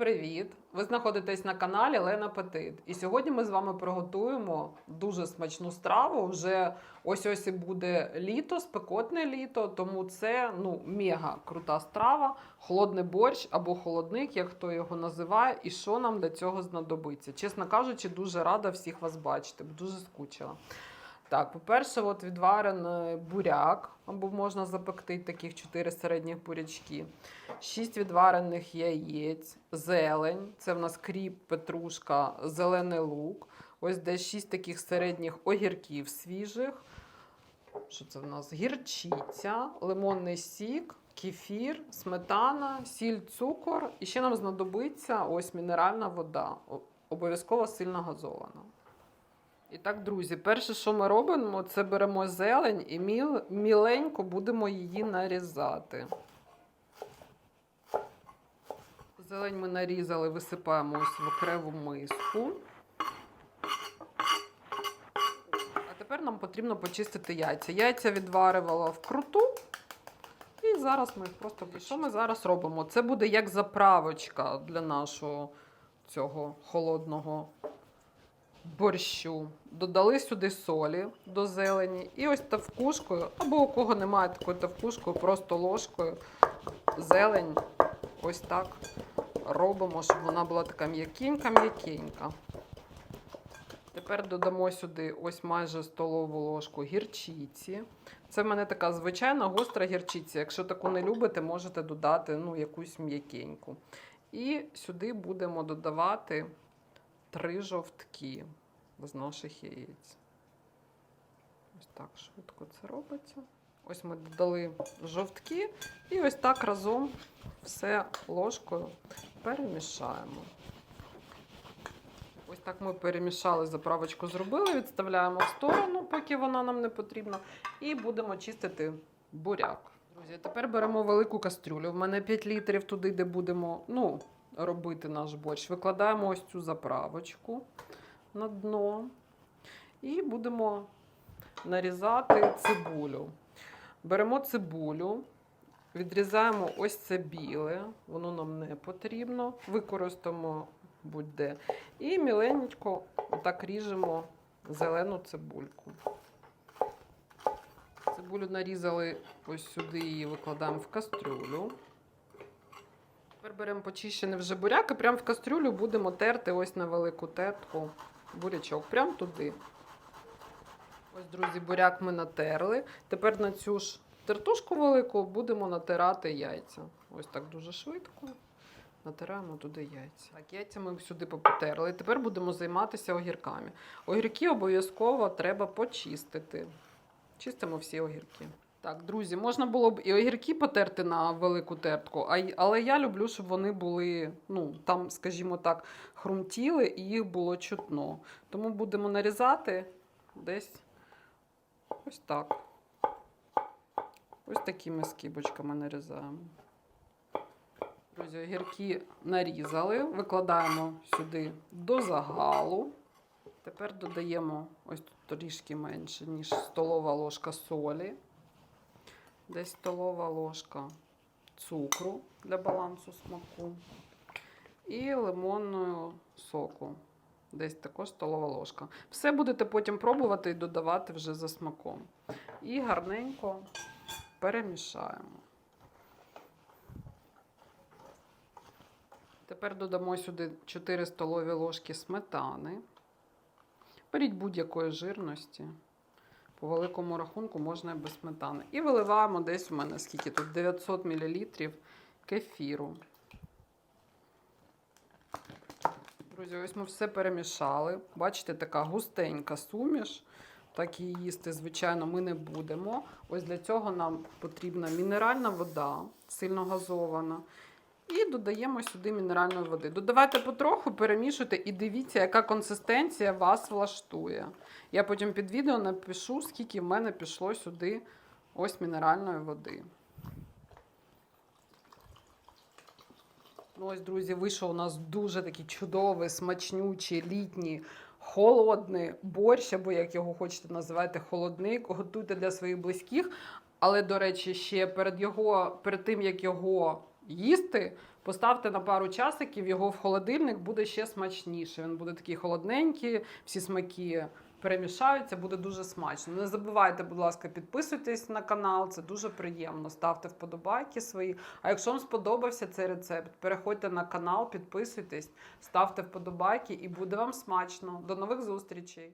Привіт! Ви знаходитесь на каналі Лена Петит. І сьогодні ми з вами приготуємо дуже смачну страву. Вже ось ось і буде літо, спекотне літо, тому це ну мега крута страва, холодний борщ або холодник, як хто його називає, і що нам для цього знадобиться. Чесно кажучи, дуже рада всіх вас бачити, дуже скучила. Так, по-перше, от відварений буряк, або можна запекти таких 4 середніх бурячки. 6 відварених яєць, зелень. Це в нас кріп, петрушка, зелений лук. Ось десь 6 таких середніх огірків свіжих. Що це в нас? Гірчиця, лимонний сік, кефір, сметана, сіль, цукор. І ще нам знадобиться ось мінеральна вода. Обов'язково сильно газована. І так, друзі, перше, що ми робимо, це беремо зелень і міл, міленько будемо її нарізати. Зелень ми нарізали, висипаємо ось в окрему миску. А тепер нам потрібно почистити яйця. Яйця відварювала вкруту. І зараз ми їх просто Що ми зараз робимо? Це буде як заправочка для нашого цього холодного борщу. Додали сюди солі до зелені. І ось тавкушкою, або у кого немає такої тавкушкою, просто ложкою зелень ось так робимо, щоб вона була така м'якенька-м'якенька. Тепер додамо сюди ось майже столову ложку гірчиці. Це в мене така звичайна гостра гірчиця. Якщо таку не любите, можете додати ну, якусь м'якеньку. І сюди будемо додавати три жовтки з наших яєць. Ось так швидко це робиться. Ось ми додали жовтки і ось так разом все ложкою перемішаємо. Ось так ми перемішали, заправочку зробили, відставляємо в сторону, поки вона нам не потрібна, і будемо чистити буряк. Друзі, тепер беремо велику кастрюлю. В мене 5 літрів туди, де будемо ну, робити наш борщ. Викладаємо ось цю заправочку на дно і будемо нарізати цибулю. Беремо цибулю, відрізаємо ось це біле, воно нам не потрібно. Використаємо будь-де. І міленько так ріжемо зелену цибульку. Цибулю нарізали ось сюди її викладаємо в кастрюлю. Тепер беремо почищений вже буряк і прямо в кастрюлю будемо терти ось на велику тертку бурячок. Прямо туди. Ось, друзі, буряк ми натерли. Тепер на цю ж тертушку велику будемо натирати яйця. Ось так дуже швидко. Натираємо туди яйця. Так, яйця ми сюди потерли. Тепер будемо займатися огірками. Огірки обов'язково треба почистити. Чистимо всі огірки. Так, друзі, можна було б і огірки потерти на велику тертку, але я люблю, щоб вони були, ну, там, скажімо так, хрумтіли і їх було чутно. Тому будемо нарізати десь ось так. Ось такими скибочками нарізаємо. Друзі, огірки нарізали, викладаємо сюди до загалу. Тепер додаємо ось тут трішки менше, ніж столова ложка солі. Десь столова ложка цукру для балансу смаку. І лимонного соку. Десь також столова ложка. Все будете потім пробувати і додавати вже за смаком. І гарненько перемішаємо. Тепер додамо сюди 4 столові ложки сметани. Беріть будь-якої жирності. По великому рахунку можна і без сметани. І виливаємо десь у мене скільки тут 900 мл кефіру. Друзі, ось ми все перемішали. Бачите, така густенька суміш. Так її їсти, звичайно, ми не будемо. Ось для цього нам потрібна мінеральна вода, сильно газована. І додаємо сюди мінеральної води. Додавайте потроху, перемішуйте і дивіться, яка консистенція вас влаштує. Я потім під відео напишу, скільки в мене пішло сюди ось мінеральної води. Ну, ось, друзі, вийшов у нас дуже такий чудовий, смачнючий, літній, холодний борщ, або як його хочете називати, холодник. Готуйте для своїх близьких. Але, до речі, ще перед, його, перед тим, як його їсти, Поставте на пару часиків його в холодильник, буде ще смачніше. Він буде такий холодненький, всі смаки перемішаються, буде дуже смачно. Не забувайте, будь ласка, підписуйтесь на канал, це дуже приємно. Ставте вподобайки свої. А якщо вам сподобався цей рецепт, переходьте на канал, підписуйтесь, ставте вподобайки і буде вам смачно. До нових зустрічей!